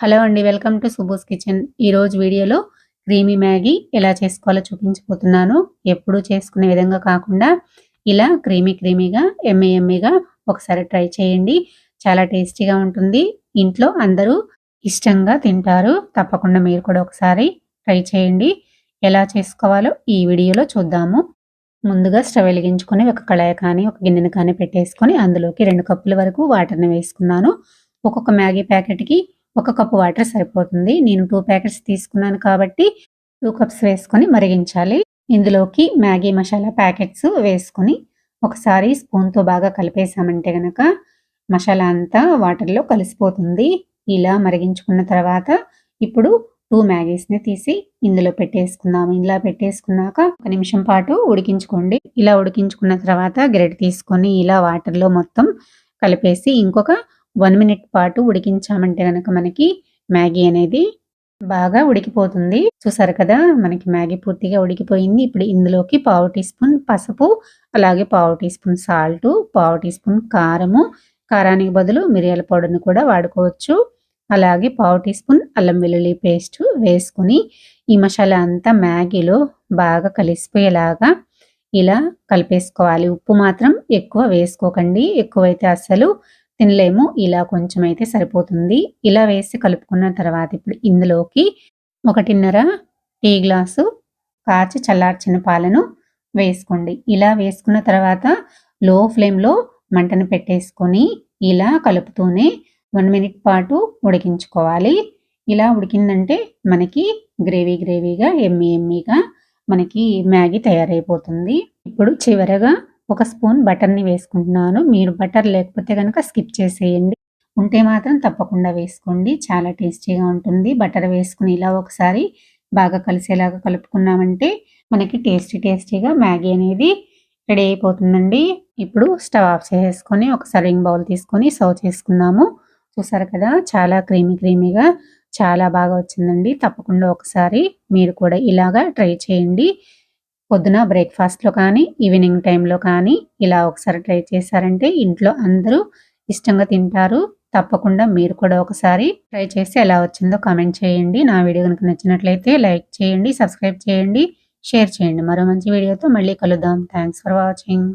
Hello అండి welcome to Subodh kitchen. ఈరోజు వీడియోలో క్రీమీ మ్యాగీ ఎలా చేసుకోవాలో చూపించబోతున్నాను. ఎప్పుడూ చేసుకునే విధంగా కాకుండా ఇలా క్రీమీ క్రీమీగా ఎమ్మె ఎమ్మిగా ఒకసారి ట్రై చేయండి. చాలా టేస్టీగా ఉంటుంది. ఇంట్లో అందరూ ఇష్టంగా తింటారు. తప్పకుండా మీరు కూడా ఒకసారి ట్రై చేయండి. ఎలా చేసుకోవాలో ఈ వీడియోలో చూద్దాము. ముందుగా స్టవ్ వెలిగించుకొని ఒక కళాయి కానీ ఒక గిన్నెను కానీ పెట్టేసుకొని అందులోకి రెండు కప్పుల వరకు వాటర్ని వేసుకున్నాను. ఒక్కొక్క మ్యాగీ ప్యాకెట్కి ఒక కప్పు వాటర్ సరిపోతుంది. నేను టూ ప్యాకెట్స్ తీసుకున్నాను కాబట్టి టూ కప్స్ వేసుకొని మరిగించాలి. ఇందులోకి మ్యాగీ మసాలా ప్యాకెట్స్ వేసుకొని ఒకసారి స్పూన్తో బాగా కలిపేసామంటే గనక మసాలా అంతా వాటర్లో కలిసిపోతుంది. ఇలా మరిగించుకున్న తర్వాత ఇప్పుడు టూ మ్యాగీస్ని తీసి ఇందులో పెట్టేసుకుందాం ఇలా పెట్టేసుకున్నాక ఒక నిమిషం పాటు ఉడికించుకోండి. ఇలా ఉడికించుకున్న తర్వాత గ్రెడ్ తీసుకొని ఇలా వాటర్లో మొత్తం కలిపేసి ఇంకొక వన్ మినిట్ పాటు ఉడికించామంటే కనుక మనకి మ్యాగీ అనేది బాగా ఉడికిపోతుంది. చూసారు కదా మనకి మ్యాగీ పూర్తిగా ఉడికిపోయింది. ఇప్పుడు ఇందులోకి పావు టీ స్పూన్ పసుపు అలాగే పావు టీ స్పూన్ సాల్ట్ పావు టీ స్పూన్ కారము. కారానికి బదులు మిరియాల పౌడర్ని కూడా వాడుకోవచ్చు. అలాగే పావు టీ స్పూన్ అల్లం వెల్లుల్లి పేస్ట్ వేసుకుని ఈ మసాలా అంతా మ్యాగీలో బాగా కలిసిపోయేలాగా ఇలా కలిపేసుకోవాలి. ఉప్పు మాత్రం ఎక్కువ వేసుకోకండి. ఎక్కువైతే అసలు తినలేము. ఇలా కొంచెం అయితే సరిపోతుంది. ఇలా వేసి కలుపుకున్న తర్వాత ఇప్పుడు ఇందులోకి ఒకటిన్నర టీ గ్లాసు కాచి చల్లార్చిన పాలను వేసుకోండి. ఇలా వేసుకున్న తర్వాత లో ఫ్లేమ్లో మంటను పెట్టేసుకొని ఇలా కలుపుతూనే వన్ మినిట్ పాటు ఉడికించుకోవాలి. ఇలా ఉడికిందంటే మనకి గ్రేవీ గ్రేవీగా ఎమ్మి ఎమ్మిగా మనకి మ్యాగీ తయారైపోతుంది. ఇప్పుడు చివరగా ఒక స్పూన్ బటర్ని వేసుకుంటున్నాను. మీరు బటర్ లేకపోతే కనుక స్కిప్ చేసేయండి. ఉంటే మాత్రం తప్పకుండా వేసుకోండి. చాలా టేస్టీగా ఉంటుంది. బటర్ వేసుకుని ఇలా ఒకసారి బాగా కలిసేలాగా కలుపుకున్నామంటే మనకి టేస్టీ టేస్టీగా మ్యాగీ అనేది రెడీ అయిపోతుందండి. ఇప్పుడు స్టవ్ ఆఫ్ చేసేసుకొని ఒక సర్వింగ్ బౌల్ తీసుకొని సర్వ్ చేసుకుందాము. చూసారు కదా చాలా క్రీమీ క్రీమీగా చాలా బాగా వచ్చిందండి. తప్పకుండా ఒకసారి మీరు కూడా ఇలాగా ట్రై చేయండి. పొద్దున బ్రేక్ఫాస్ట్లో కానీ ఈవినింగ్ టైంలో కానీ ఇలా ఒకసారి ట్రై చేశారంటే ఇంట్లో అందరూ ఇష్టంగా తింటారు. తప్పకుండా మీరు కూడా ఒకసారి ట్రై చేసి ఎలా వచ్చిందో కామెంట్ చేయండి. నా వీడియో కనుక నచ్చినట్లయితే లైక్ చేయండి సబ్స్క్రైబ్ చేయండి షేర్ చేయండి. మరో మంచి వీడియోతో మళ్ళీ కలుద్దాం. Thanks for watching